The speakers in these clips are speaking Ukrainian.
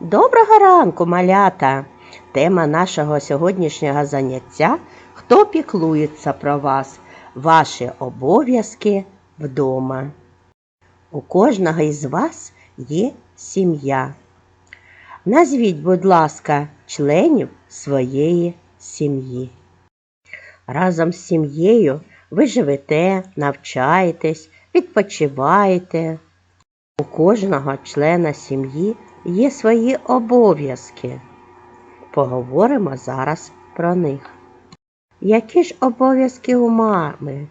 Доброго ранку, малята! Тема нашого сьогоднішнього заняття Хто піклується про вас? Ваші обов'язки вдома. У кожного із вас є сім'я. Назвіть, будь ласка, членів своєї сім'ї. Разом з сім'єю ви живете, навчаєтесь, відпочиваєте. У кожного члена сім'ї є свої обов'язки. Поговоримо зараз про них. Які ж обов'язки у мами?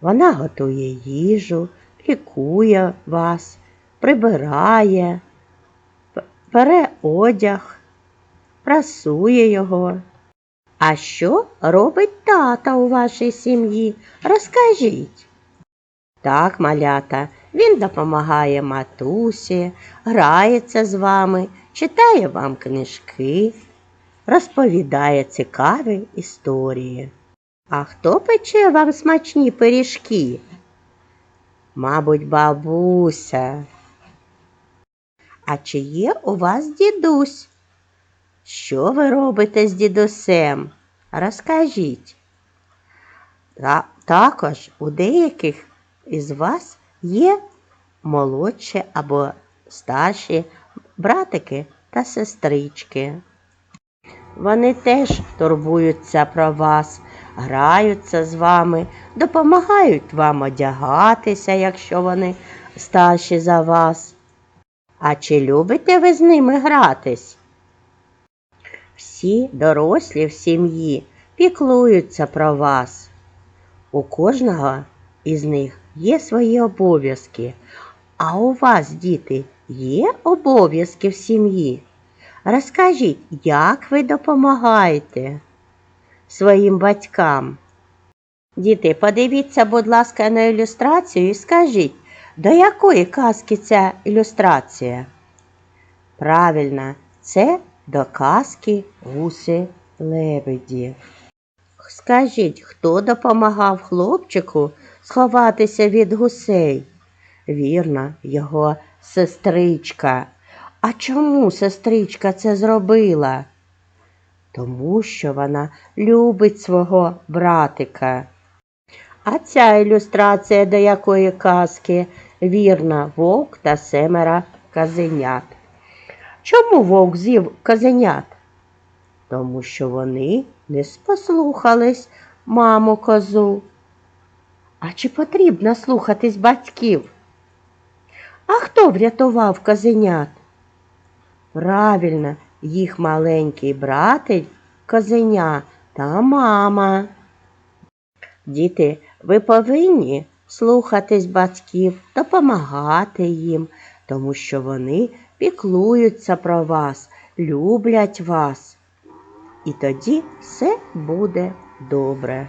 Вона готує їжу, лікує вас, прибирає, пере одяг, прасує його. А що робить тата у вашій сім'ї? Розкажіть. Так, малята, він допомагає матусі, грається з вами, читає вам книжки, розповідає цікаві історії. А хто пече вам смачні пиріжки? Мабуть, бабуся. А чи є у вас дідусь? Що ви робите з дідусем? Розкажіть. Та, також у деяких із вас є молодші або старші братики та сестрички. Вони теж турбуються про вас, граються з вами, допомагають вам одягатися, якщо вони старші за вас. А чи любите ви з ними гратись? Всі дорослі в сім'ї піклуються про вас. У кожного із них є свої обов'язки. А у вас, діти, є обов'язки в сім'ї? Розкажіть, як ви допомагаєте своїм батькам? Діти, подивіться, будь ласка, на ілюстрацію і скажіть, до якої казки ця ілюстрація? Правильно, це до казки гуси лебеді. Скажіть, хто допомагав хлопчику сховатися від гусей? Вірно, його сестричка. А чому сестричка це зробила? Тому що вона любить свого братика. А ця ілюстрація до якої казки? Вірна, вовк та семеро казенят. Чому вовк з'їв казенят? Тому що вони не послухались маму козу. А чи потрібно слухатись батьків? А хто врятував козенят? Правильно, їх маленький братик, козеня та мама. Діти, ви повинні слухатись батьків, допомагати їм, тому що вони піклуються про вас, люблять вас. І тоді все буде добре.